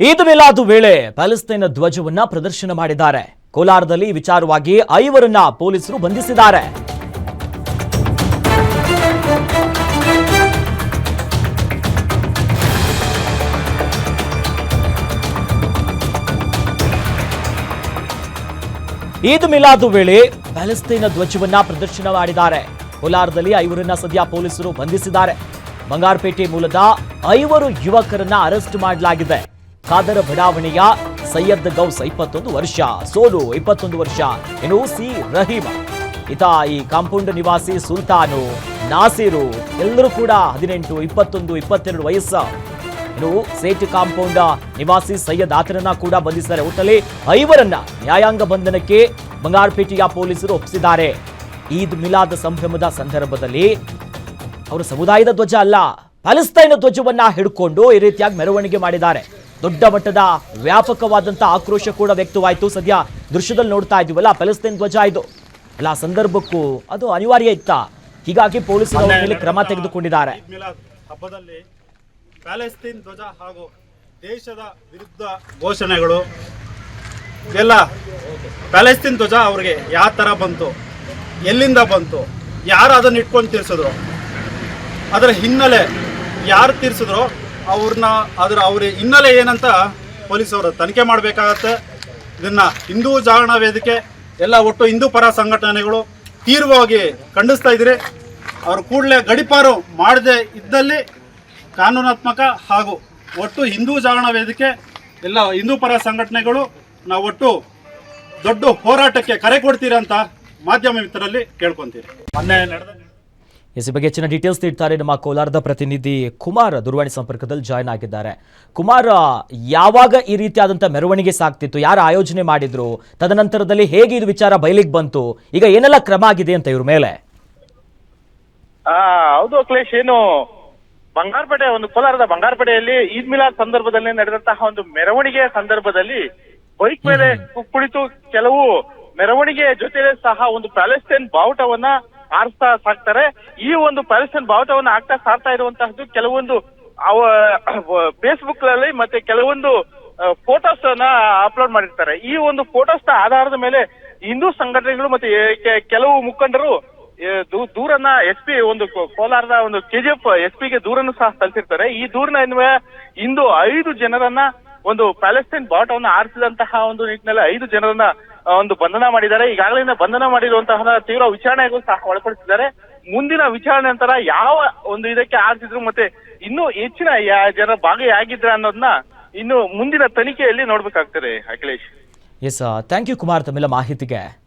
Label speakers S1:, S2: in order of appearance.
S1: ಈದ್ ಮಿಲಾದ್ ವೇಳೆ ಪ್ಯಾಲೆಸ್ತೈನ್ ಧ್ವಜವನ್ನ ಪ್ರದರ್ಶನ ಮಾಡಿದ್ದಾರೆ. ಕೋಲಾರದಲ್ಲಿ ವಿಚಾರವಾಗಿ ಐವರನ್ನ ಪೊಲೀಸರು ಬಂಧಿಸಿದ್ದಾರೆ. ಈದ್ ಮಿಲಾದ್ ವೇಳೆ ಪ್ಯಾಲೆಸ್ತೈನ್ ಧ್ವಜವನ್ನ ಪ್ರದರ್ಶನ ಮಾಡಿದ್ದಾರೆ. ಕೋಲಾರದಲ್ಲಿ ಐವರನ್ನ ಸದ್ಯ ಪೊಲೀಸರು ಬಂಧಿಸಿದ್ದಾರೆ. ಬಂಗಾರಪೇಟೆ ಮೂಲದ ಐವರು ಯುವಕರನ್ನ ಅರೆಸ್ಟ್ ಮಾಡಲಾಗಿದೆ. ಖಾದರ ಬಡಾವಣೆಯ ಸೈಯದ್ ಗೌಸ್ ಇಪ್ಪತ್ತೊಂದು ವರ್ಷ, ಸೋಲು ಇಪ್ಪತ್ತೊಂದು ವರ್ಷ ಇನ್ನು ಸಿ ರಹೀಮ. ಈತ ಈ ಕಾಂಪೌಂಡ್ ನಿವಾಸಿ ಸುಲ್ತಾನು ನಾಸಿರು, ಎಲ್ಲರೂ ಕೂಡ ಹದಿನೆಂಟು, ಇಪ್ಪತ್ತೊಂದು, ಇಪ್ಪತ್ತೆರಡು ವಯಸ್ಸು ಇನ್ನು ಸೇಟ್ ಕಾಂಪೌಂಡ್ ನಿವಾಸಿ ಸೈಯದ್ ಆತನನ್ನ ಕೂಡ ಬಂಧಿಸಿದ್ದಾರೆ. ಒಟ್ಟಲ್ಲಿ ಐವರನ್ನ ನ್ಯಾಯಾಂಗ ಬಂಧನಕ್ಕೆ ಬಂಗಾರಪೇಟೆಯ ಪೊಲೀಸರು ಒಪ್ಪಿಸಿದ್ದಾರೆ. ಈದ್ ಮಿಲಾದ್ ಸಂಭ್ರಮದ ಸಂದರ್ಭದಲ್ಲಿ ಅವರ ಸಮುದಾಯದ ಧ್ವಜ ಅಲ್ಲ ಪ್ಯಾಲೆಸ್ತೈನ್ ಧ್ವಜವನ್ನ ಹಿಡ್ಕೊಂಡು ಈ ರೀತಿಯಾಗಿ ಮೆರವಣಿಗೆ ಮಾಡಿದ್ದಾರೆ. ದೊಡ್ಡ ಮಟ್ಟದ ವ್ಯಾಪಕವಾದಂಥ ಆಕ್ರೋಶ ಕೂಡ ವ್ಯಕ್ತವಾಯಿತು. ಸದ್ಯ ದೃಶ್ಯದಲ್ಲಿ ನೋಡ್ತಾ ಇದೀವಲ್ಲ ಪ್ಯಾಲೆಸ್ತೈನ್ ಧ್ವಜ ಇದು. ಅಲ್ಲ ಸಂದರ್ಭಕ್ಕೂ ಅದು ಅನಿವಾರ್ಯ ಇತ್ತ. ಹೀಗಾಗಿ ಪೊಲೀಸರು ಮೇಲೆ ಕ್ರಮ ತೆಗೆದುಕೊಂಡಿದ್ದಾರೆ.
S2: ಹಬ್ಬದಲ್ಲಿ ಪ್ಯಾಲೆಸ್ತೀನ್ ಧ್ವಜ ಹಾಗೂ ದೇಶದ ವಿರುದ್ಧ ಘೋಷಣೆಗಳು. ಎಲ್ಲ ಪ್ಯಾಲೆಸ್ತೀನ್ ಧ್ವಜ ಅವ್ರಿಗೆ ಯಾವ ಥರ ಬಂತು, ಎಲ್ಲಿಂದ ಬಂತು, ಯಾರು ಅದನ್ನು ಇಟ್ಕೊಂಡು ತೀರ್ಸಿದ್ರು, ಅದರ ಹಿನ್ನೆಲೆ ಯಾರು ತೀರ್ಸಿದ್ರು ಅವ್ರನ್ನ ಅದರ ಅವ್ರ ಹಿನ್ನೆಲೆ ಏನಂತ ಪೊಲೀಸವರು ತನಿಖೆ ಮಾಡಬೇಕಾಗತ್ತೆ. ಇದನ್ನ ಹಿಂದೂ ಜಾಗರಣ ವೇದಿಕೆ, ಎಲ್ಲ ಒಟ್ಟು ಹಿಂದೂ ಪರ ಸಂಘಟನೆಗಳು ತೀವ್ರವಾಗಿ ಖಂಡಿಸ್ತಾ ಇದ್ದೀರಿ ಅವರು ಕೂಡಲೇ ಗಡಿಪಾರು ಮಾಡದೆ ಇದ್ದಲ್ಲಿ ಕಾನೂನಾತ್ಮಕ ಹಾಗೂ ಒಟ್ಟು ಹಿಂದೂ ಜಾಗರಣ ವೇದಿಕೆ, ಎಲ್ಲ ಹಿಂದೂ ಪರ ಸಂಘಟನೆಗಳು ನಾವು ಒಟ್ಟು ದೊಡ್ಡ ಹೋರಾಟಕ್ಕೆ ಕರೆ ಕೊಡ್ತೀರಾ ಅಂತ ಮಾಧ್ಯಮ ಮಿತ್ರರಲ್ಲಿ ಕೇಳ್ಕೊಂತೀರಿ ಮೊನ್ನೆ ನಡೆದ
S1: ಎಸ್ ಬಗ್ಗೆ ಹೆಚ್ಚಿನ ಡೀಟೇಲ್ಸ್ ನೀಡ್ತಾರೆ ನಮ್ಮ ಕೋಲಾರದ ಪ್ರತಿನಿಧಿ ಕುಮಾರ್ ದೂರವಾಣಿ ಸಂಪರ್ಕದಲ್ಲಿ ಜಾಯ್ನ್ ಆಗಿದ್ದಾರೆ. ಕುಮಾರ್ ಯಾವಾಗ ಈ ರೀತಿಯಾದಂಥ ಮೆರವಣಿಗೆ ಸಾಕ್ತಿತ್ತು? ಯಾರು ಆಯೋಜನೆ ಮಾಡಿದ್ರು? ತದನಂತರದಲ್ಲಿ ಹೇಗೆ ಇದು ವಿಚಾರ ಬಯಲಿಗೆ ಬಂತು? ಈಗ ಏನೆಲ್ಲ ಕ್ರಮ ಆಗಿದೆ ಅಂತ ಇವ್ರ ಮೇಲೆ?
S3: ಆ ಹೌದು ಅಖಿಲೇಶ್ ಏನು ಬಂಗಾರಪೇಟೆ ಒಂದು ಕೋಲಾರದ ಬಂಗಾರಪೇಟೆಯಲ್ಲಿ ಈದ್ ಮಿಲಾದ್ ಸಂದರ್ಭದಲ್ಲಿ ನಡೆದಂತಹ ಒಂದು ಮೆರವಣಿಗೆ ಸಂದರ್ಭದಲ್ಲಿ ಬೈಕ್ ಮೇಲೆ ಕುಳಿತು ಕೆಲವು ಮೆರವಣಿಗೆ ಜೊತೆ ಸಹ ಒಂದು ಪ್ಯಾಲೆಸ್ಟೈನ್ ಬಾವುಟವನ್ನ ಆರಿಸ್ತಾ ಸಾಕ್ತಾರೆ. ಈ ಒಂದು ಪ್ಯಾಲೆಸ್ಟೈನ್ ಬಾವುಟವನ್ನು ಹಾಕ್ತಾ ಸಾರ್ತಾ ಇರುವಂತಹದ್ದು ಕೆಲವೊಂದು ಅವ ಫೇಸ್ಬುಕ್ನಲ್ಲಿ ಮತ್ತೆ ಕೆಲವೊಂದು ಫೋಟೋಸ್ ಅನ್ನ ಅಪ್ಲೋಡ್ ಮಾಡಿರ್ತಾರೆ. ಈ ಒಂದು ಫೋಟೋಸ್ ಆಧಾರದ ಮೇಲೆ ಹಿಂದೂ ಸಂಘಟನೆಗಳು ಮತ್ತೆ ಕೆಲವು ಮುಖಂಡರು ದೂರನ್ನ ಎಸ್ ಪಿ, ಒಂದು ಕೋಲಾರದ ಒಂದು ಕೆಜಿಎಫ್ ಎಸ್ ಪಿಗೆ ದೂರನ್ನು ಸಹ ಸಲ್ಲಿಸಿರ್ತಾರೆ ಈ ದೂರಿನ ಅನ್ವಯ ಇಂದು ಐದು ಜನರನ್ನ ಒಂದು ಪ್ಯಾಲೆಸ್ಟೈನ್ ಬಾವುಟವನ್ನು ಆರಿಸಿದಂತಹ ಒಂದು ನಿಟ್ಟಿನಲ್ಲಿ ಐದು ಜನರನ್ನ ಒಂದು ಬಂಧನ ಮಾಡಿದ್ದಾರೆ. ಈಗಾಗಲೇ ಬಂಧನ ಮಾಡಿರುವಂತಹ ತೀವ್ರ ವಿಚಾರಣೆಗೂ ಸಹ ಒಳಪಡಿಸಿದ್ದಾರೆ. ಮುಂದಿನ ವಿಚಾರಣೆ ನಂತರ ಯಾವ ಒಂದು ಇದಕ್ಕೆ ಆರಿಸಿದ್ರು ಮತ್ತೆ ಇನ್ನೂ ಹೆಚ್ಚಿನ ಜನರ ಜನ ಭಾಗಿಯಾಗಿದ್ರ ಅನ್ನೋದನ್ನ ಇನ್ನು ಮುಂದಿನ ತನಿಖೆಯಲ್ಲಿ ನೋಡ್ಬೇಕಾಗ್ತದೆ, Akhilesh.
S1: Yes thank you Kumar ತಮ್ಮೆಲ್ಲ ಮಾಹಿತಿಗೆ.